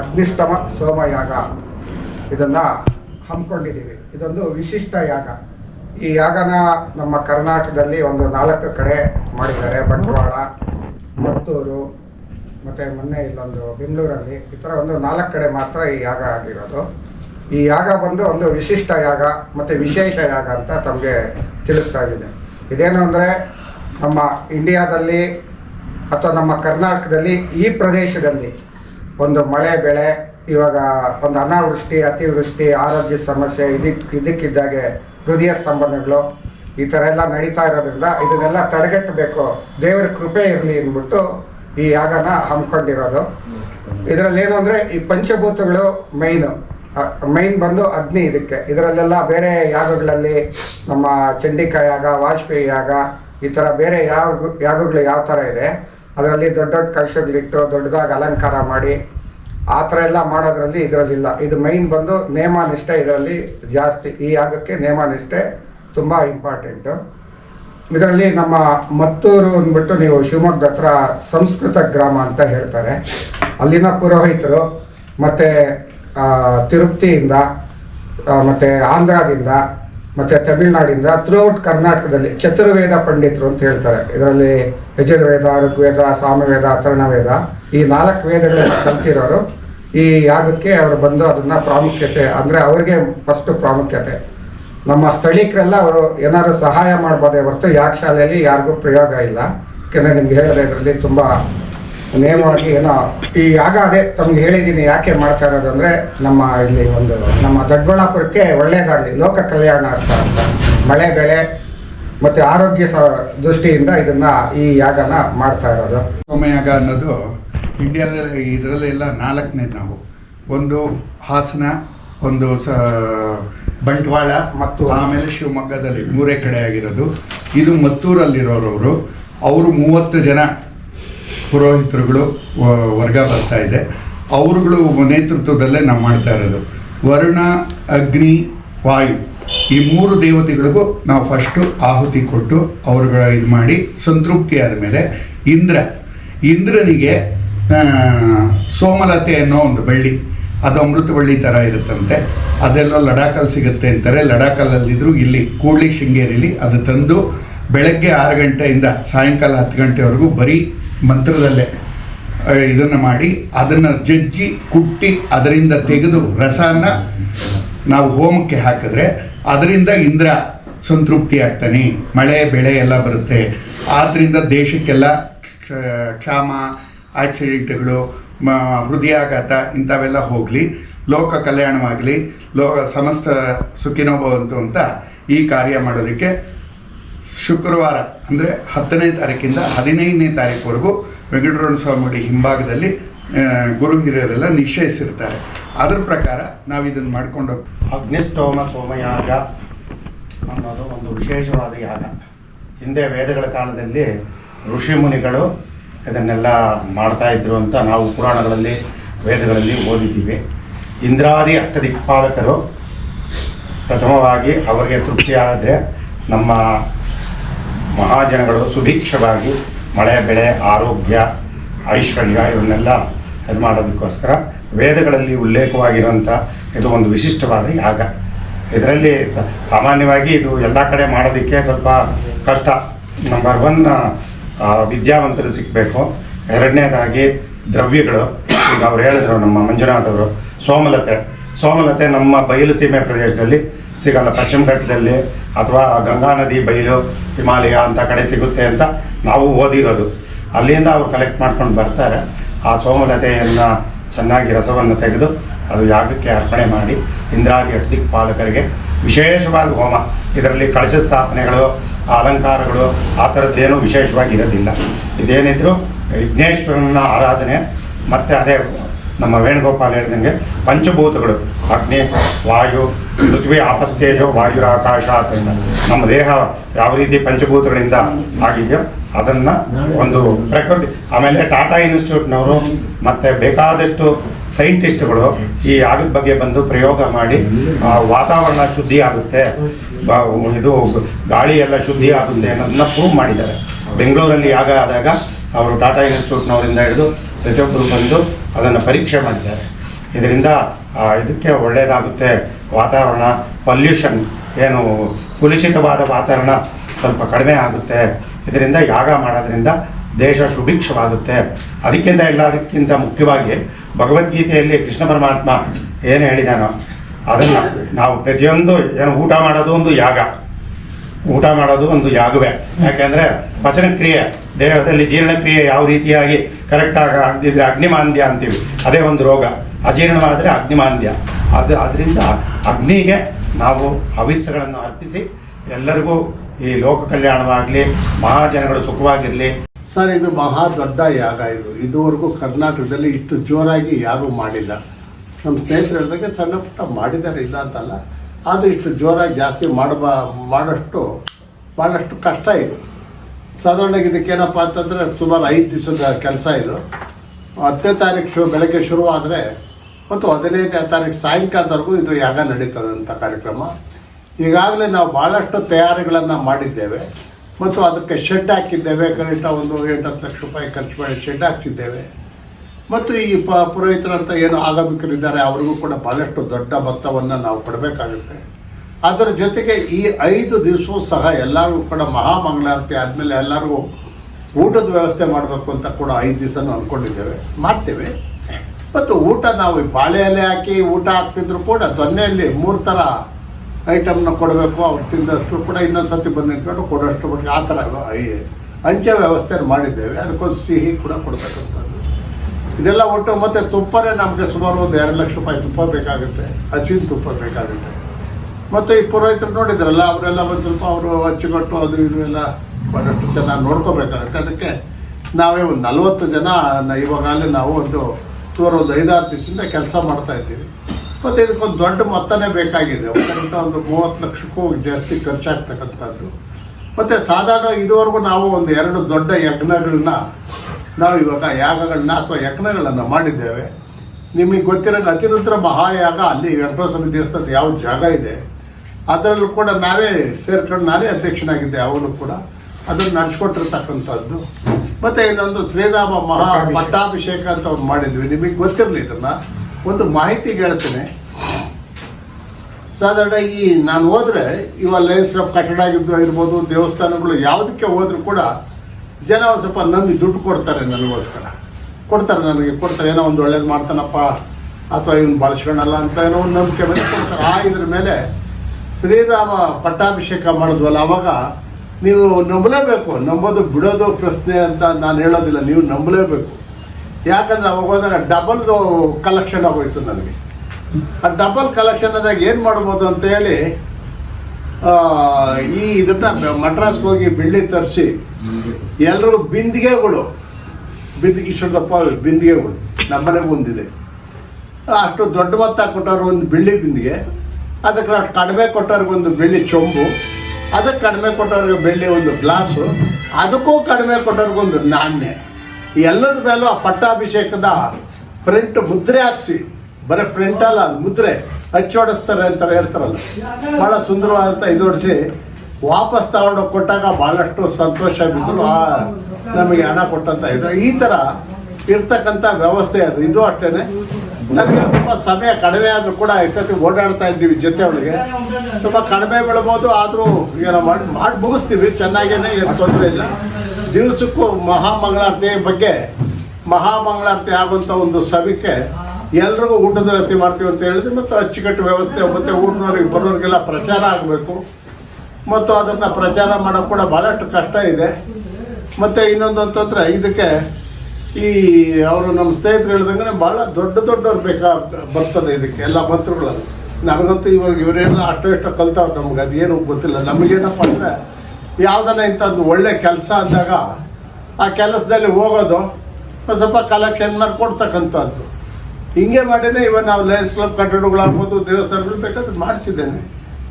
ಅಗ್ನಿಸ್ತಮ ಸೋಮಯಾಗ. ಇದನ್ನು ಹಮ್ಮಿಕೊಂಡಿದ್ದೀವಿ ಇದೊಂದು ವಿಶಿಷ್ಟ ಯಾಗ. ಈ ಯಾಗನ ನಮ್ಮ ಕರ್ನಾಟಕದಲ್ಲಿ ಒಂದು ನಾಲ್ಕು ಕಡೆ ಮಾಡಿದ್ದಾರೆ. ಬಂಟ್ವಾಳ ಮತ್ತೂರು ಮತ್ತು ಮೊನ್ನೆ ಇಲ್ಲೊಂದು ಬೆಂಗಳೂರಲ್ಲಿ. ಈ ಥರ ಒಂದು ನಾಲ್ಕು ಕಡೆ ಮಾತ್ರ ಈ ಯಾಗ ಆಗಿರೋದು. ಈ ಯಾಗ ಬಂದು ಒಂದು ವಿಶಿಷ್ಟ ಯಾಗ ಮತ್ತು ವಿಶೇಷ ಯಾಗ ಅಂತ ತಮಗೆ ತಿಳಿಸ್ತಾ ಇದ್ದೀನಿ. ಇದೇನು ಅಂದರೆ ನಮ್ಮ ಇಂಡಿಯಾದಲ್ಲಿ ಅಥವಾ ನಮ್ಮ ಕರ್ನಾಟಕದಲ್ಲಿ ಈ ಪ್ರದೇಶದಲ್ಲಿ ಒಂದು ಮಳೆ ಬೆಳೆ, ಇವಾಗ ಒಂದು ಅನಾವೃಷ್ಟಿ, ಅತಿವೃಷ್ಟಿ, ಆರೋಗ್ಯ ಸಮಸ್ಯೆ ಇದಕ್ಕೆ ಇದಕ್ಕಿದ್ದಾಗೆ ಹೃದಯ ಸ್ತಂಭನಗಳು ಈ ಥರ ಎಲ್ಲ ನಡೀತಾ ಇರೋದ್ರಿಂದ ಇದನ್ನೆಲ್ಲ ತಡೆಗಟ್ಟಬೇಕು. ದೇವರ ಕೃಪೆ ಇರಲಿ ಅಂದ್ಬಿಟ್ಟು ಈ ಯಾಗನ ಹಮ್ಮಿಕೊಂಡಿರೋದು. ಇದರಲ್ಲಿ ಏನು ಅಂದರೆ ಈ ಪಂಚಭೂತಗಳು ಮೈನು ಮೈನ್ ಬಂದು ಅಗ್ನಿ ಇದಕ್ಕೆ. ಇದರಲ್ಲೆಲ್ಲ ಬೇರೆ ಯಾಗಗಳಲ್ಲಿ ನಮ್ಮ ಚಂಡಿಕಾ ಯಾಗ ವಾಜಪೇಯಿ ಯಾಗ, ಈ ಥರ ಬೇರೆ ಯಾಗ, ಯಾಗಗಳು ಯಾವ ಥರ ಇದೆ? ಅದರಲ್ಲಿ ದೊಡ್ಡ ದೊಡ್ಡ ಕಲಶಗಳಿಟ್ಟು ದೊಡ್ಡದಾಗಿ ಅಲಂಕಾರ ಮಾಡಿ, ಆ ಥರ ಎಲ್ಲ ಮಾಡೋದ್ರಲ್ಲಿ ಇದರಲ್ಲಿಲ್ಲ. ಇದು ಮೈನ್ ಬಂದು ನೇಮ ನಿಷ್ಠೆ ಇದರಲ್ಲಿ ಜಾಸ್ತಿ. ಈ ಯಾಗಕ್ಕೆ ನೇಮ ನಿಷ್ಠೆ ತುಂಬ ಇಂಪಾರ್ಟೆಂಟು ಇದರಲ್ಲಿ ನಮ್ಮ ಮತ್ತೂರು ಅಂದ್ಬಿಟ್ಟು ನೀವು ಶಿವಮೊಗ್ಗ ಹತ್ರ ಸಂಸ್ಕೃತ ಗ್ರಾಮ ಅಂತ ಹೇಳ್ತಾರೆ. ಅಲ್ಲಿನ ಪುರೋಹಿತರು ಮತ್ತು ತಿರುಪತಿಯಿಂದ ಮತ್ತು ಆಂಧ್ರದಿಂದ, ಮತ್ತು ತಮಿಳುನಾಡಿಂದ ಥ್ರೂಔಟ್ ಕರ್ನಾಟಕದಲ್ಲಿ, ಚತುರ್ವೇದ ಪಂಡಿತರು ಅಂತ ಹೇಳ್ತಾರೆ. ಇದರಲ್ಲಿ ಯಜುರ್ವೇದ, ಋಗ್ವೇದ, ಸಾಮವೇದ ಅಥರ್ಣವೇದ ಈ ನಾಲ್ಕು ವೇದಗಳನ್ನ ಕಲ್ತಿರೋರು ಈ ಯಾಗಕ್ಕೆ ಅವರು ಬಂದು ಅದನ್ನ ಪ್ರಾಮುಖ್ಯತೆ, ಅಂದ್ರೆ ಅವ್ರಿಗೆ ಫಸ್ಟ್ ಪ್ರಾಮುಖ್ಯತೆ. ನಮ್ಮ ಸ್ಥಳೀಕರೆಲ್ಲ ಅವರು ಏನಾದ್ರು ಸಹಾಯ ಮಾಡ್ಬೋದೇ ಹೊರತು ಯಾಗ ಶಾಲೆಯಲ್ಲಿ ಯಾರಿಗೂ ಪ್ರಯೋಗ ಇಲ್ಲ. ಯಾಕೆಂದ್ರೆ ನಿಮ್ಗೆ ಹೇಳಿದ್ರೆ ಇದರಲ್ಲಿ ತುಂಬಾ ನೇಮವಾಗಿ ಏನೋ ಈ ಯಾಗ ಅದೇ ತಮ್ಗೆ ಹೇಳಿದ್ದೀನಿ ಯಾಕೆ ಮಾಡ್ತಾ ಇರೋದು ಅಂದರೆ ನಮ್ಮ ಇಲ್ಲಿ ಒಂದು ನಮ್ಮ ದೊಡ್ಡಬಳ್ಳಾಪುರಕ್ಕೆ ಒಳ್ಳೇದಾಗಲಿ, ಲೋಕ ಕಲ್ಯಾಣಾರ್ಥ ಅಂತ. ಮಳೆ ಬೆಳೆ ಮತ್ತೆ ಆರೋಗ್ಯ ಸ ದೃಷ್ಟಿಯಿಂದ ಇದನ್ನ ಈ ಯಾಗನ ಮಾಡ್ತಾ ಇರೋದು. ಸೋಮಯಾಗ ಅನ್ನೋದು ಇಂಡಿಯಾದಲ್ಲಿ ಇದರಲ್ಲೆಲ್ಲ ನಾಲ್ಕನೇ ನಾವು. ಒಂದು ಹಾಸನ ಒಂದು ಸ ಬಂಟ್ವಾಳ ಮತ್ತು ಆಮೇಲೆ ಶಿವಮೊಗ್ಗದಲ್ಲಿ ಮೂರೇ ಕಡೆ ಆಗಿರೋದು. ಇದು ಮತ್ತೂರಲ್ಲಿರೋರವರು. ಅವರು ಮೂವತ್ತು ಜನ ಪುರೋಹಿತರುಗಳು ವರ್ಗ ಬರ್ತಾ ಇದೆ. ಅವರುಗಳು ನೇತೃತ್ವದಲ್ಲೇ ನಾವು ಮಾಡ್ತಾ ಇರೋದು. ವರುಣ ಅಗ್ನಿ ವಾಯು. ಈ ಮೂರು ದೇವತೆಗಳಿಗೂ ನಾವು ಫಸ್ಟು ಆಹುತಿ ಕೊಟ್ಟು ಅವ್ರುಗಳ ಇದು ಮಾಡಿ ಸಂತೃಪ್ತಿ ಆದಮೇಲೆ ಇಂದ್ರ, ಇಂದ್ರನಿಗೆ ಸೋಮಲತೆ ಅನ್ನೋ ಒಂದು ಬಳ್ಳಿ, ಅದು ಅಮೃತ ಬಳ್ಳಿ ಥರ ಇರುತ್ತಂತೆ. ಅದೆಲ್ಲ ಲಡಾಖಲ್ಲಿ ಸಿಗುತ್ತೆ ಅಂತಾರೆ. ಲಡಾಖಲ್ಲಲ್ಲಿದ್ರು ಇಲ್ಲಿ ಕೂಡ್ಲಿ ಶೃಂಗೇರಿಲಿ ಅದು ತಂದು ಬೆಳಗ್ಗೆ ಆರು ಗಂಟೆಯಿಂದ ಸಾಯಂಕಾಲ ಹತ್ತು ಗಂಟೆವರೆಗೂ ಬರೀ ಮಂತ್ರದಲ್ಲೇ ಇದನ್ನು ಮಾಡಿ ಅದನ್ನು ಜಜ್ಜಿ ಕುಟ್ಟಿ ಅದರಿಂದ ತೆಗೆದು ರಸನ ನಾವು ಹೋಮಕ್ಕೆ ಹಾಕಿದ್ರೆ ಅದರಿಂದ ಇಂದ್ರ ಸಂತೃಪ್ತಿ ಆಗ್ತಾನೆ ಮಳೆ, ಬೆಳೆ ಎಲ್ಲ ಬರುತ್ತೆ. ಆದ್ದರಿಂದ ದೇಶಕ್ಕೆಲ್ಲ ಕ್ಷಾಮ, ಆಕ್ಸಿಡೆಂಟ್ಗಳು, ಮ, ಹೃದಯಾಘಾತ ಇಂಥವೆಲ್ಲ ಹೋಗಲಿ. ಲೋಕ ಕಲ್ಯಾಣವಾಗಲಿ. ಲೋಕ, ಸಮಸ್ತ ಸುಖಿನೋಭವಂತು ಅಂತ ಈ ಕಾರ್ಯ ಮಾಡೋದಕ್ಕೆ ಶುಕ್ರವಾರ, ಅಂದರೆ ಹತ್ತನೇ ತಾರೀಕಿಂದ ಹದಿನೈದನೇ ತಾರೀಕುವರೆಗೂ ವೆಂಕಟರಮಣ ಸ್ವಾಮಿ ಹಿಂಭಾಗದಲ್ಲಿ ಗುರು ಹಿರಿಯರೆಲ್ಲ ನಿಶ್ಚಯಿಸಿರ್ತಾರೆ ಅದ್ರ ಪ್ರಕಾರ ನಾವು ಇದನ್ನು ಮಾಡ್ಕೊಂಡು. ಅಗ್ನಿಸ್ತೋಮ ಸೋಮಯಾಗ ಅನ್ನೋದು ಒಂದು ವಿಶೇಷವಾದ ಯಾಗ ಹಿಂದೆ ವೇದಗಳ ಕಾಲದಲ್ಲಿ ಋಷಿ ಮುನಿಗಳು ಇದನ್ನೆಲ್ಲ ಮಾಡ್ತಾ ಇದ್ರು ಅಂತ ನಾವು ಪುರಾಣಗಳಲ್ಲಿ, ವೇದಗಳಲ್ಲಿ ಓದಿದ್ದೀವಿ ಇಂದ್ರಾದಿ ಅಷ್ಟದಿಕ್ಪಾಲಕರು ಪ್ರಥಮವಾಗಿ ಅವರಿಗೆ ತೃಪ್ತಿ ಆದರೆ ನಮ್ಮ ಮಹಾಜನಗಳು ಸುಭಿಕ್ಷವಾಗಿ ಮಳೆ, ಬೆಳೆ, ಆರೋಗ್ಯ, ಐಶ್ವರ್ಯ ಇವನ್ನೆಲ್ಲ ಇದು ಮಾಡೋದಕ್ಕೋಸ್ಕರ ವೇದಗಳಲ್ಲಿ ಉಲ್ಲೇಖವಾಗಿರುವಂಥ ಇದು ಒಂದು ವಿಶಿಷ್ಟವಾದ ಯಾಗ. ಇದರಲ್ಲಿ ಸಾಮಾನ್ಯವಾಗಿ ಇದು ಎಲ್ಲ ಕಡೆ ಮಾಡೋದಕ್ಕೆ ಸ್ವಲ್ಪ ಕಷ್ಟ. ನಂಬರ್ ಒನ್ ವಿದ್ಯಾವಂತರು ಸಿಗಬೇಕು. ಎರಡನೇದಾಗಿ ದ್ರವ್ಯಗಳು. ಈಗ ಅವ್ರು ಹೇಳಿದ್ರು ನಮ್ಮ ಮಂಜುನಾಥ್ ಅವರು ಸೋಮಲತೆ. ಸೋಮಲತೆ ನಮ್ಮ ಬಯಲು ಸೀಮೆ ಪ್ರದೇಶದಲ್ಲಿ ಸಿಗಲ್ಲ. ಪಶ್ಚಿಮ ಘಟ್ಟದಲ್ಲಿ ಅಥವಾ ಗಂಗಾ ನದಿ ಬಯಲು, ಹಿಮಾಲಯ ಅಂತ ಕಡೆ ಸಿಗುತ್ತೆ ಅಂತ ನಾವು ಓದಿರೋದು. ಅಲ್ಲಿಂದ ಅವ್ರು ಕಲೆಕ್ಟ್ ಮಾಡ್ಕೊಂಡು ಬರ್ತಾರೆ. ಆ ಸೋಮಲತೆಯನ್ನು ಚೆನ್ನಾಗಿ ರಸವನ್ನು ತೆಗೆದು ಅದು ಯಾಗಕ್ಕೆ ಅರ್ಪಣೆ ಮಾಡಿ ಇಂದ್ರಾದಿ ಅಟದಿಕ್ ಪಾಲಕರಿಗೆ ವಿಶೇಷವಾದ ಹೋಮ. ಇದರಲ್ಲಿ ಕಳಶ ಸ್ಥಾಪನೆಗಳು, ಅಲಂಕಾರಗಳು, ಆ ಥರದ್ದೇನೂ ವಿಶೇಷವಾಗಿ ಇರೋದಿಲ್ಲ. ಇದೇನಿದ್ರು ವಿಘ್ನೇಶ್ವರನ ಆರಾಧನೆ, ಮತ್ತು ಅದೇ ನಮ್ಮ ವೇಣುಗೋಪಾಲ್ ಹೇಳಿದಂಗೆ ಪಂಚಭೂತಗಳು, ಅಗ್ನಿ, ವಾಯು, ಪೃಥ್ವಿ ಆಪಸ್ತೇಜೋ ವಾಯುರಾಕಾಶ ಅಂತ ನಮ್ಮ ದೇಹ ಯಾವ ರೀತಿ ಪಂಚಭೂತಗಳಿಂದ ಆಗಿದೆಯೋ ಅದನ್ನು ಒಂದು ಪ್ರಕೃತಿ. ಆಮೇಲೆ ಟಾಟಾ ಇನ್ಸ್ಟಿಟ್ಯೂಟ್ನವರು ಮತ್ತು ಬೇಕಾದಷ್ಟು ಸೈಂಟಿಸ್ಟ್ಗಳು ಈ ಯಾಗದ ಬಗ್ಗೆ ಬಂದು ಪ್ರಯೋಗ ಮಾಡಿ ವಾತಾವರಣ ಶುದ್ಧಿ ಆಗುತ್ತೆ ಇದು ಗಾಳಿ ಎಲ್ಲ ಶುದ್ಧಿ ಆಗುತ್ತೆ ಅನ್ನೋದನ್ನ ಪ್ರೂವ್ ಮಾಡಿದ್ದಾರೆ. ಬೆಂಗಳೂರಲ್ಲಿ ಯಾಗ ಆದಾಗ ಅವರು ಟಾಟಾ ಇನ್ಸ್ಟಿಟ್ಯೂಟ್ನವರಿಂದ ಹಿಡಿದು ಪ್ರತಿಯೊಬ್ಬರು ಬಂದು ಅದನ್ನು ಪರೀಕ್ಷೆ ಮಾಡಿದ್ದಾರೆ. ಇದರಿಂದ ಇದಕ್ಕೆ ಒಳ್ಳೆಯದಾಗುತ್ತೆ ವಾತಾವರಣ ಪಲ್ಯೂಷನ್ ಏನು ಕುಲುಷಿತವಾದ ವಾತಾವರಣ ಸ್ವಲ್ಪ ಕಡಿಮೆ ಆಗುತ್ತೆ. ಇದರಿಂದ ಯಾಗ ಮಾಡೋದ್ರಿಂದ ದೇಶ ಸುಭಿಕ್ಷವಾಗುತ್ತೆ. ಅದಕ್ಕಿಂತ ಎಲ್ಲದಕ್ಕಿಂತ ಮುಖ್ಯವಾಗಿ ಭಗವದ್ಗೀತೆಯಲ್ಲಿ ಕೃಷ್ಣ ಪರಮಾತ್ಮ ಏನು ಹೇಳಿದಾನೋ ಅದನ್ನು ನಾವು ಪ್ರತಿಯೊಂದು ಏನು ಊಟ ಮಾಡೋದು ಒಂದು ಯಾಗ. ಊಟ ಮಾಡೋದು ಒಂದು ಯಾಗವೇ. ಯಾಕೆಂದರೆ ಪಚನಕ್ರಿಯೆ ದೇಹದಲ್ಲಿ ಜೀರ್ಣಕ್ರಿಯೆ ಯಾವ ರೀತಿಯಾಗಿ ಕರೆಕ್ಟಾಗಿ ಅಂದಿದ್ರೆ ಅಗ್ನಿಮಾಂದ್ಯ ಅಂತೀವಿ. ಅದೇ ಒಂದು ರೋಗ. ಅಜೀರ್ಣವಾದರೆ ಅಗ್ನಿಮಾಂದ್ಯ. ಅದು ಅದರಿಂದ ಅಗ್ನಿಗೆ ನಾವು ಹವಿಸ್ಸುಗಳನ್ನು ಅರ್ಪಿಸಿ ಎಲ್ಲರಿಗೂ ಈ ಲೋಕ ಕಲ್ಯಾಣವಾಗಲಿ, ಮಹಾಜನಗಳು ಸುಖವಾಗಿರಲಿ. ಸರ್, ಇದು ಮಹಾ ದೊಡ್ಡ ಯಾಗ ಇದು. ಇದುವರೆಗೂ ಕರ್ನಾಟಕದಲ್ಲಿ ಇಷ್ಟು ಜೋರಾಗಿ ಯಾರೂ ಮಾಡಿಲ್ಲ. ನಮ್ಮ ಸ್ನೇಹಿತರು ಹೇಳಿದಾಗೆ ಸಣ್ಣ ಪುಟ್ಟ ಮಾಡಿದ್ದಾರೆ, ಇಲ್ಲ ಅಂತಲ್ಲ. ಆದರೆ ಇಷ್ಟು ಜೋರಾಗಿ ಜಾಸ್ತಿ ಮಾಡಬಾ ಮಾಡೋಷ್ಟು ಭಾಳಷ್ಟು ಕಷ್ಟ ಇದು. ಸಾಧಾರಣ ಇದಕ್ಕೇನಪ್ಪ ಅಂತಂದರೆ ಸುಮಾರು ಐದು ದಿವಸದ ಕೆಲಸ ಇದು. ಹತ್ತನೇ ತಾರೀಕು ಶು ಬೆಳಗ್ಗೆ ಶುರು ಆದರೆ ಮತ್ತು ಹದಿನೈದನೇ ತಾರೀಕು ಸಾಯಂಕಾಲದವರೆಗೂ ಇದು ಯಾಗ ನಡೀತದಂಥ ಕಾರ್ಯಕ್ರಮ. ಈಗಾಗಲೇ ನಾವು ಭಾಳಷ್ಟು ತಯಾರಿಗಳನ್ನು ಮಾಡಿದ್ದೇವೆ ಮತ್ತು ಅದಕ್ಕೆ ಶೆಡ್ ಹಾಕಿದ್ದೇವೆ. ಕನಿಷ್ಠ ಒಂದು ಎಂಟು ಹತ್ತು ಲಕ್ಷ ರೂಪಾಯಿ ಖರ್ಚು ಮಾಡಿ ಶೆಡ್ ಹಾಕ್ತಿದ್ದೇವೆ ಮತ್ತು ಈ ಪ, ಪುರೋಹಿತರಂತ ಏನು ಆಗಮಿಕರಿದ್ದಾರೆ, ಅವರಿಗೂ ಕೂಡ ಭಾಳಷ್ಟು ದೊಡ್ಡ ಭತ್ತವನ್ನು ನಾವು ಕೊಡಬೇಕಾಗುತ್ತೆ. ಅದರ ಜೊತೆಗೆ ಈ ಐದು ದಿವಸವೂ ಸಹ ಎಲ್ಲರೂ ಕೂಡ ಮಹಾಮಂಗಳಾರತಿ ಆದಮೇಲೆ ಎಲ್ಲರಿಗೂ ಊಟದ ವ್ಯವಸ್ಥೆ ಮಾಡಬೇಕು ಅಂತ ಕೂಡ ಐದು ದಿವಸನೂ ಅಂದ್ಕೊಂಡಿದ್ದೇವೆ ಮಾಡ್ತೇವೆ. ಮತ್ತು ಊಟ ನಾವು ಬಾಳೆ ಎಲೆ ಹಾಕಿ ಊಟ ಹಾಕ್ತಿದ್ರು ಕೂಡ ದೊನ್ನೆಯಲ್ಲಿ ಮೂರು ಥರ ಐಟಮ್ನ ಕೊಡಬೇಕು. ಅವ್ರು ತಿಂದಷ್ಟು ಕೂಡ ಇನ್ನೊಂದು ಸರ್ತಿ ಬಂದು ನಿಂತ್ಕೊಂಡು ಕೊಡೋಷ್ಟು ಬಗ್ಗೆ ಆ ಥರ ಅಂಚೆ ವ್ಯವಸ್ಥೆ ಮಾಡಿದ್ದೇವೆ. ಅದಕ್ಕೊಂದು ಸಿಹಿ ಕೂಡ ಕೊಡ್ತಕ್ಕಂಥದ್ದು ಇದೆಲ್ಲ ಒಟ್ಟು ಮತ್ತು ತುಪ್ಪನೇ ನಮಗೆ ಸುಮಾರು ಒಂದು ಎರಡು ಲಕ್ಷ ರೂಪಾಯಿ ತುಪ್ಪ ಬೇಕಾಗುತ್ತೆ. ಹಸಿನ ತುಪ್ಪ ಬೇಕಾಗುತ್ತೆ. ಮತ್ತು ಈ ಪುರೋಹಿತರು ನೋಡಿದ್ರಲ್ಲ, ಅವರೆಲ್ಲ ಒಂದು ಸ್ವಲ್ಪ ಅವರು ಅಚ್ಚುಕಟ್ಟು ಅದು ಇದು ಎಲ್ಲ ಬಹಳಷ್ಟು ಚೆನ್ನಾಗಿ ನೋಡ್ಕೋಬೇಕಾಗುತ್ತೆ. ಅದಕ್ಕೆ ನಾವೇ ಒಂದು ನಲವತ್ತು ಜನ ಇವಾಗಲೇ ನಾವು ಒಂದು ಸುಮಾರು ಒಂದು ಐದಾರು ದಿವಸದಿಂದ ಕೆಲಸ ಮಾಡ್ತಾ ಇದ್ದೀವಿ. ಮತ್ತು ಇದಕ್ಕೊಂದು ದೊಡ್ಡ ಮೊತ್ತನೇ ಬೇಕಾಗಿದೆ. ಒಂದು ಒಂದು ಮೂವತ್ತು ಲಕ್ಷಕ್ಕೂ ಜಾಸ್ತಿ ಖರ್ಚಾಗ್ತಕ್ಕಂಥದ್ದು. ಮತ್ತು ಸಾಧಾರಣ ಇದುವರೆಗೂ ನಾವು ಒಂದು ಎರಡು ದೊಡ್ಡ ಯಜ್ಞಗಳನ್ನ ನಾವು ಇವಾಗ ಯಾಗಗಳನ್ನ ಅಥವಾ ಯಜ್ಞಗಳನ್ನು ಮಾಡಿದ್ದೇವೆ. ನಿಮಗೆ ಗೊತ್ತಿರೋ ಅತಿರುದ್ರ ಮಹಾಯಾಗ ಅಲ್ಲಿ ವೆಂಕಟೇಶ್ವರ ದೇವಸ್ಥಾನದ ಯಾವ ಜಾಗ ಇದೆ. ಅದರಲ್ಲೂ ಕೂಡ ನಾವೇ ಸೇರ್ಕೊಂಡು ನಾನೇ ಅಧ್ಯಕ್ಷನಾಗಿದ್ದೆ ಅವನು ಕೂಡ. ಅದನ್ನು ನಡೆಸ್ಕೊಟ್ಟಿರ್ತಕ್ಕಂಥದ್ದು. ಮತ್ತೆ ಇನ್ನೊಂದು ಶ್ರೀರಾಮ ಮಹಾ ಪಟ್ಟಾಭಿಷೇಕ. ಅಂತ ಅವ್ರು ಮಾಡಿದ್ವಿ. ನಿಮಗೆ ಗೊತ್ತಿರಲಿ ಇದನ್ನ. ಒಂದು ಮಾಹಿತಿ ಹೇಳ್ತೇನೆ. ಸಾಧಾರಣ ಈ ನಾನು ಹೋದರೆ ಇವ ಲಯನ್ಸ್ ಕ್ಲಬ್ ಕಟ್ಟಡ ಆಗಿದ್ದು ಇರ್ಬೋದು ದೇವಸ್ಥಾನಗಳು ಯಾವುದಕ್ಕೆ ಹೋದರೂ ಕೂಡ ಜನ ಒಂದು ಸ್ವಲ್ಪ ನಂಬಿ ದುಡ್ಡು ಕೊಡ್ತಾರೆ ನನಗೋಸ್ಕರ. ಕೊಡ್ತಾರೆ ನನಗೆ ಕೊಡ್ತಾರೆ. ಏನೋ ಒಂದು ಒಳ್ಳೇದು ಮಾಡ್ತಾನಪ್ಪ ಅಥವಾ ಇವನು ಬಳಸ್ಕೊಳಲ್ಲ ಅಂತ ಏನೋ ಒಂದು ನಂಬಿಕೆ ಮೇಲೆ ಕೊಡ್ತಾರೆ. ಆ ಇದ್ರ ಮೇಲೆ ಶ್ರೀರಾಮ ಪಟ್ಟಾಭಿಷೇಕ ಮಾಡಿದ್ವಲ್ಲ, ಅವಾಗ ನೀವು ನಂಬಲೇಬೇಕು. ನಂಬೋದು ಬಿಡೋದು ಪ್ರಶ್ನೆ ಅಂತ ನಾನು ಹೇಳೋದಿಲ್ಲ, ನೀವು ನಂಬಲೇಬೇಕು. ಯಾಕಂದ್ರೆ ಅವಾಗ ಹೋದಾಗ ಡಬಲ್ ಕಲೆಕ್ಷನ್ ಆಗೋಯ್ತು ನನಗೆ. ಆ ಡಬಲ್ ಕಲೆಕ್ಷನ್ ಆದಾಗ ಏನು ಮಾಡ್ಬೋದು ಅಂತ ಹೇಳಿ ಈ ಇದನ್ನ ಮಡ್ರಾಸ್ಗೆ ಹೋಗಿ ಬೆಳ್ಳಿ ತರಿಸಿ ಎಲ್ಲರೂ ಬಿಂದಿಗೆಗಳು ಬಿಂದಿಗೆ ಇಷ್ಟು ದಪ್ಪ ಬಿಂದಿಗೆಗಳು, ನಮ್ಮನೆ ಒಂದಿದೆ ಅಷ್ಟು ದೊಡ್ಡ ಮೊತ್ತ ಕೊಟ್ಟವ್ರು ಒಂದು ಬೆಳ್ಳಿ ಬಿಂದಿಗೆ. ಅದಕ್ಕೆ ನಾವು ಕಡಿಮೆ ಕೊಟ್ಟವ್ರಿಗೆ ಒಂದು ಬೆಳ್ಳಿ ಚೊಂಬು, ಅದಕ್ಕೆ ಕಡಿಮೆ ಕೊಟ್ಟವ್ರಿಗೆ ಬೆಳ್ಳಿ ಒಂದು ಗ್ಲಾಸು, ಅದಕ್ಕೂ ಕಡಿಮೆ ಕೊಟ್ಟವ್ರಿಗೆ ಒಂದು ನಾಣ್ಯ. ಎಲ್ಲರ ಮೇಲೂ ಆ ಪಟ್ಟಾಭಿಷೇಕದ ಪ್ರಿಂಟ್ ಮುದ್ರೆ ಹಾಕ್ಸಿ. ಬರೀ ಪ್ರಿಂಟ್ ಅಲ್ಲ, ಮುದ್ರೆ ಹಚ್ಚೋಡಿಸ್ತಾರೆ ಅಂತ ಹೇಳ್ತಾರಲ್ಲ. ಭಾಳ ಸುಂದರವಾದಂಥ ಇದು ಹೊಡಿಸಿ ವಾಪಸ್ ತಗೊಂಡು ಕೊಟ್ಟಾಗ ಭಾಳಷ್ಟು ಸಂತೋಷ ಬಿದ್ದರು ಆ ನಮಗೆ ಹಣ ಕೊಟ್ಟಂತ ಇದು. ಈ ಥರ ಇರ್ತಕ್ಕಂಥ ವ್ಯವಸ್ಥೆ ಅದು. ಇದು ಅಷ್ಟೇನೆ. ನನಗೆ ತುಂಬ ಸಮಯ ಕಡಿಮೆ ಆದರೂ ಕೂಡ ಎಷ್ಟೊತ್ತಿ ಓಡಾಡ್ತಾ ಇದ್ದೀವಿ ಜೊತೆ ಅವಳಿಗೆ ತುಂಬ ಕಡಿಮೆ ಬೀಳ್ಬೋದು, ಆದರೂ ಏನೋ ಮಾಡಿ ಮಾಡಿ ಮುಗಿಸ್ತೀವಿ. ಚೆನ್ನಾಗೇನೆ ಏನು ತೊಂದರೆ ಇಲ್ಲ. ದಿವಸಕ್ಕೂ ಮಹಾಮಂಗಳಾರತಿ ಬಗ್ಗೆ ಮಹಾಮಂಗಳಾರತಿ ಆಗುವಂಥ ಒಂದು ಸಭೆಗೆ ಎಲ್ರಿಗೂ ಊಟದ ವ್ಯವಸ್ಥೆ ಮಾಡ್ತೀವಿ ಅಂತ ಹೇಳಿದ್ವಿ ಮತ್ತು ಅಚ್ಚುಕಟ್ಟು ವ್ಯವಸ್ಥೆ, ಮತ್ತು ಊರಿನವ್ರಿಗೆ ಬರೋರಿಗೆಲ್ಲ ಪ್ರಚಾರ ಆಗಬೇಕು. ಮತ್ತು ಅದನ್ನು ಪ್ರಚಾರ ಮಾಡೋಕ್ಕೆ ಕೂಡ ಭಾಳಷ್ಟು ಕಷ್ಟ ಇದೆ. ಮತ್ತು ಇನ್ನೊಂದು ಅಂತಂದರೆ, ಇದಕ್ಕೆ ಈ ಅವರು ನಮ್ಮ ಸ್ನೇಹಿತರು ಹೇಳ್ದಂಗೆ ಭಾಳ ದೊಡ್ಡ ದೊಡ್ಡವ್ರು ಬೇಕಾ ಬರ್ತದೆ ಇದಕ್ಕೆ ಎಲ್ಲ ಮಂತ್ರಗಳಲ್ಲಿ ನನಗಂತೂ ಇವಾಗ ಇವರೆಲ್ಲ ಅಷ್ಟೋ ಎಷ್ಟೋ ಕಲ್ತಾವ್ರು ನಮ್ಗೆ ಅದೇನು ಗೊತ್ತಿಲ್ಲ. ನಮಗೇನಪ್ಪ ಅಂದರೆ ಯಾವುದನ್ನ ಇಂಥದ್ದು ಒಳ್ಳೆ ಕೆಲಸ ಅಂದಾಗ ಆ ಕೆಲಸದಲ್ಲಿ ಹೋಗೋದು ಸ್ವಲ್ಪ ಕಲೆಕ್ಷನ್ ಮಾಡಿ ಕೊಡ್ತಕ್ಕಂಥದ್ದು. ಹಿಂಗೆ ಮಾಡಿನೇ ಇವಾಗ ನಾವು ಲಯನ್ಸ್ ಕ್ಲಬ್ ಕಟ್ಟಡಗಳಾಗ್ಬೋದು, ದೇವಸ್ಥಾನಗಳು ಬೇಕಾದ್ರೆ ಮಾಡಿಸಿದ್ದೇನೆ.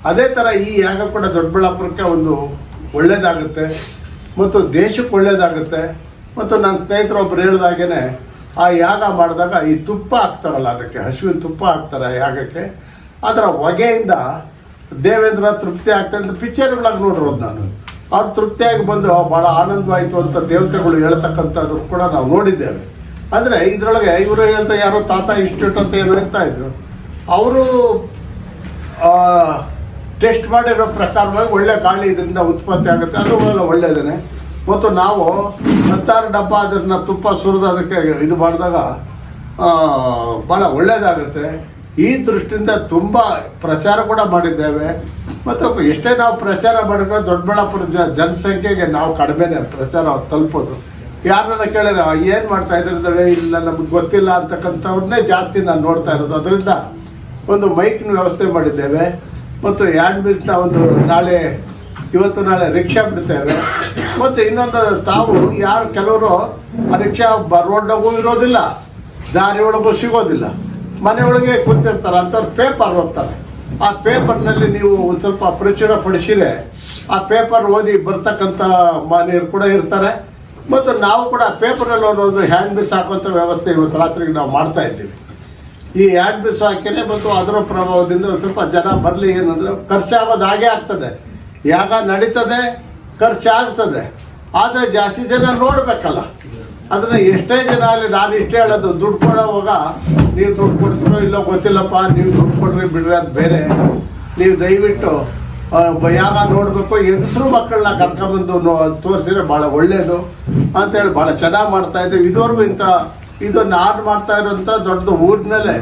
ಅದೇ ಥರ ಈ ಯಾಗ ಕೂಡ ದೊಡ್ಡಬಳ್ಳಾಪುರಕ್ಕೆ ಒಂದು ಒಳ್ಳೇದಾಗುತ್ತೆ, ಮತ್ತು ದೇಶಕ್ಕೆ ಒಳ್ಳೇದಾಗುತ್ತೆ. ಮತ್ತು ನನ್ನ ಸ್ನೇಹಿತರು ಒಬ್ರು ಹೇಳ್ದಾಗೇನೆ ಆ ಯಾಗ ಮಾಡಿದಾಗ ಈ ತುಪ್ಪ ಹಾಕ್ತಾರಲ್ಲ, ಅದಕ್ಕೆ ಹಸುವಿನ ತುಪ್ಪ ಹಾಕ್ತಾರೆ ಯಾಗಕ್ಕೆ. ಅದರ ಹೊಗೆಯಿಂದ ದೇವೇಂದ್ರ ತೃಪ್ತಿ ಆಗ್ತದೆ ಅಂತ ಪಿಕ್ಚರ್ಗಳಾಗಿ ನೋಡಿರೋದು ನಾನು. ಅವ್ರು ತೃಪ್ತಿಯಾಗಿ ಬಂದು ಭಾಳ ಆನಂದವಾಯಿತು ಅಂತ ದೇವತೆಗಳು ಹೇಳ್ತಕ್ಕಂಥದ್ದು ಕೂಡ ನಾವು ನೋಡಿದ್ದೇವೆ. ಅಂದರೆ ಇದರೊಳಗೆ ಇವರು ಹೇಳ್ತಾ ಯಾರೋ ತಾತ ಇಷ್ಟು ಅಂತ ಏನು ಹೇಳ್ತಾ ಇದ್ರು. ಅವರು ಟೆಸ್ಟ್ ಮಾಡಿರೋ ಪ್ರಕಾರವಾಗಿ ಒಳ್ಳೆ ಗಾಳಿ ಇದರಿಂದ ಉತ್ಪತ್ತಿ ಆಗುತ್ತೆ. ಅದು ಒಳ್ಳೆಯದೇ ಮತ್ತು ನಾವು ಹತ್ತಾರು ಡಬ್ಬ ಅದನ್ನ ತುಪ್ಪ ಸುರಿದು ಅದಕ್ಕೆ ಇದು ಮಾಡಿದಾಗ ಭಾಳ ಒಳ್ಳೆಯದಾಗುತ್ತೆ ಈ ದೃಷ್ಟಿಯಿಂದ ತುಂಬ ಪ್ರಚಾರ ಕೂಡ ಮಾಡಿದ್ದೇವೆ. ಮತ್ತು ಎಷ್ಟೇ ನಾವು ಪ್ರಚಾರ ಮಾಡಿದ್ರೆ ದೊಡ್ಡಬಳ್ಳಾಪುರ ಜ, ಜನಸಂಖ್ಯೆಗೆ ನಾವು ಕಡಿಮೆನೇ ಪ್ರಚಾರ ತಲುಪೋದು. ಯಾರನ್ನ ಕೇಳಿದ್ರೆ ಏನು ಮಾಡ್ತಾ ಇದ್ದಾರೆ ಇಲ್ಲ, ನಮ್ಗೆ ಗೊತ್ತಿಲ್ಲ ಅಂತಕ್ಕಂಥವ್ರನ್ನೇ ಜಾಸ್ತಿ ನಾನು ನೋಡ್ತಾ ಇರೋದು. ಅದರಿಂದ ಒಂದು ಮೈಕ್ನ ವ್ಯವಸ್ಥೆ ಮಾಡಿದ್ದೇವೆ. ಮತ್ತು ಹ್ಯಾಂಡ್ ಬಿಲ್ನ ಒಂದು ನಾಳೆ, ಇವತ್ತು ನಾಳೆ ರಿಕ್ಷಾ ಬಿಡ್ತೇವೆ. ಮತ್ತು ಇನ್ನೊಂದು ತಾವು ಯಾರು ಕೆಲವರು ಪರೀಕ್ಷಾ ರೋಡ್ನಾಗೂ ಇರೋದಿಲ್ಲ, ದಾರಿ ಒಳಗೂ ಸಿಗೋದಿಲ್ಲ. ಮನೆಯೊಳಗೆ ಕೂತಿರ್ತಾರೆ, ಅಂಥವ್ರು ಪೇಪರ್ ಓದ್ತಾರೆ. ಆ ಪೇಪರ್ನಲ್ಲಿ ನೀವು ಒಂದು ಸ್ವಲ್ಪ ಪ್ರಚುರ ಪಡಿಸಿದ್ರೆ, ಆ ಪೇಪರ್ ಓದಿ ಬರ್ತಕ್ಕಂಥ ಮನೆಯರು ಕೂಡ ಇರ್ತಾರೆ. ಮತ್ತು ನಾವು ಕೂಡ ಪೇಪರಲ್ಲಿ ಒಂದು ಹ್ಯಾಂಡ್ ಬಿಲ್ಸ್ ಹಾಕುವಂಥ ವ್ಯವಸ್ಥೆ ಇವತ್ತು ರಾತ್ರಿಗೆ ನಾವು ಮಾಡ್ತಾ ಇದ್ದೀವಿ. ಈ ಹ್ಯಾಂಡ್ ಬಿಲ್ಸ್ ಹಾಕಿದ್ರೆ ಮತ್ತು ಅದರ ಪ್ರಭಾವದಿಂದ ಸ್ವಲ್ಪ ಜನ ಬರಲಿ ಏನಂದ್ರೆ ಖರ್ಚಾಗೋದು ಹಾಗೆ ಆಗ್ತದೆ. ಯಾಗ ನಡೀತದೆ ಖರ್ಚಾಗ್ತದೆ ಆದರೆ ಜಾಸ್ತಿ ಜನ ನೋಡಬೇಕಲ್ಲ. ಅದನ್ನ ಎಷ್ಟೇ ಜನ ಅಲ್ಲಿ ನಾನು ಇಷ್ಟೇ ಹೇಳೋದು, ದುಡ್ಡು ಕೊಡೋವಾಗ, ನೀವು ದುಡ್ಡು ಕೊಡ್ತೀರೋ ಇಲ್ಲೋ ಗೊತ್ತಿಲ್ಲಪ್ಪ, ನೀವು ದುಡ್ಡು ಕೊಡ್ರಿ ಬಿಡ್ರಿ ಅದು ಬೇರೆ. ನೀವು ದಯವಿಟ್ಟು ಯಾವ ಯಾಗ ನೋಡಬೇಕು ಹೆಸರು ಮಕ್ಕಳನ್ನ ಕರ್ಕೊಂಡ್ಬಂದು ನೋ, ತೋರಿಸಿದ್ರೆ ಭಾಳ ಒಳ್ಳೆಯದು ಅಂತೇಳಿ ಭಾಳ ಚೆನ್ನಾಗಿ ಮಾಡ್ತಾ ಇದ್ದೀವಿ. ಇದುವರೆಗೂ ಇಂಥ, ಇದು ನಾನು ಮಾಡ್ತಾ ಇರೋಂಥ ದೊಡ್ಡದು ಊರಿನಲ್ಲೇ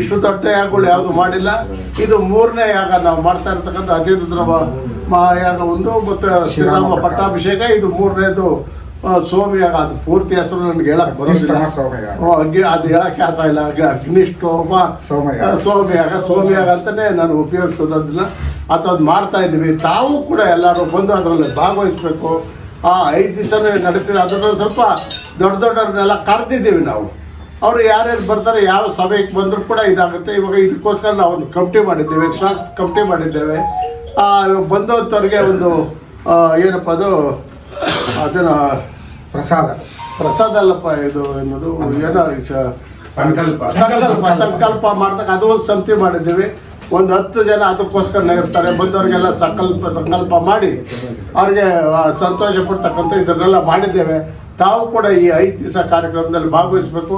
ಇಷ್ಟು ದೊಡ್ಡ ಯಾಗಗಳು ಯಾವುದು ಮಾಡಿಲ್ಲ. ಇದು ಮೂರನೇ ಯಾಗ ನಾವು ಮಾಡ್ತಾ ಇರ್ತಕ್ಕಂಥ ಅತಿರುದ್ರ ಮಹಾಯಾಗ ಒಂದು ಮತ್ತು ಶ್ರೀರಾಮ ಪಟ್ಟಾಭಿಷೇಕ ಇದು ಮೂರನೇದು ಸೋಮಿಯಾಗ ಅದು ಪೂರ್ತಿ ಹೆಸರು ನನಗೆ ಹೇಳಕ್ ಬರೋದಿಲ್ಲ ಅಗ್ನಿ- ಅದು ಹೇಳಕ್ಕೆ ಆಗ್ತಾ ಇಲ್ಲ ಅಗ್ನಿ- ಅಗ್ನಿಷ್ಠೋಮ ಸೋಮಯಾಗ. ಸೋಮಯಾಗ ಸೋಮಯಾಗ ಅಂತಾನೆ ನಾನು ಉಪಯೋಗಿಸೋದಿಲ್ಲ ಅದು ಮಾಡ್ತಾ ಇದ್ದೀವಿ. ತಾವು ಕೂಡ ಎಲ್ಲರೂ ಬಂದು ಅದರಲ್ಲಿ ಭಾಗವಹಿಸ್ಬೇಕು. ಆ ಐದು ದಿವಸನೇ ನಡೀತಿದೆ. ಅದನ್ನು ಸ್ವಲ್ಪ ದೊಡ್ಡ ದೊಡ್ಡವ್ರನ್ನೆಲ್ಲ ಕರೆದಿದ್ದೀವಿ ನಾವು. ಅವರು ಯಾರ್ಯಾರು ಬರ್ತಾರೆ ಯಾವ ಸಭೆಗೆ ಬಂದರೂ ಕೂಡ ಇದಾಗುತ್ತೆ. ಇವಾಗ ಇದಕ್ಕೋಸ್ಕರ ನಾವು ಒಂದು ಕಮಿಟಿ ಮಾಡಿದ್ದೇವೆ ಸ್ಟಾಕ್ಸ್ ಕಮಿಟಿ ಮಾಡಿದ್ದೇವೆ. ಬಂದಂಥವ್ರಿಗೆ ಒಂದು ಏನಪ್ಪ ಅದು ಅದನ್ನು ಪ್ರಸಾದ. ಪ್ರಸಾದ ಅಲ್ಲಪ್ಪ ಇದು ಅನ್ನೋದು ಏನೋ ಸಂಕಲ್ಪ. ಸಂಕಲ್ಪ ಸಂಕಲ್ಪ ಮಾಡಿದಾಗ ಅದು ಒಂದು ಸಮಿತಿ ಮಾಡಿದ್ದೀವಿ. ಒಂದು ಹತ್ತು ಜನ ಅದಕ್ಕೋಸ್ಕರ ಇರ್ತಾರೆ. ಬಂದವರಿಗೆಲ್ಲ ಸಂಕಲ್ಪ ಸಂಕಲ್ಪ ಮಾಡಿ ಅವ್ರಿಗೆ ಸಂತೋಷ ಪಡ್ತಕ್ಕಂಥ ಇದನ್ನೆಲ್ಲ ಮಾಡಿದ್ದೇವೆ. ತಾವು ಕೂಡ ಈ ಐದು ದಿವಸ ಕಾರ್ಯಕ್ರಮದಲ್ಲಿ ಭಾಗವಹಿಸಬೇಕು.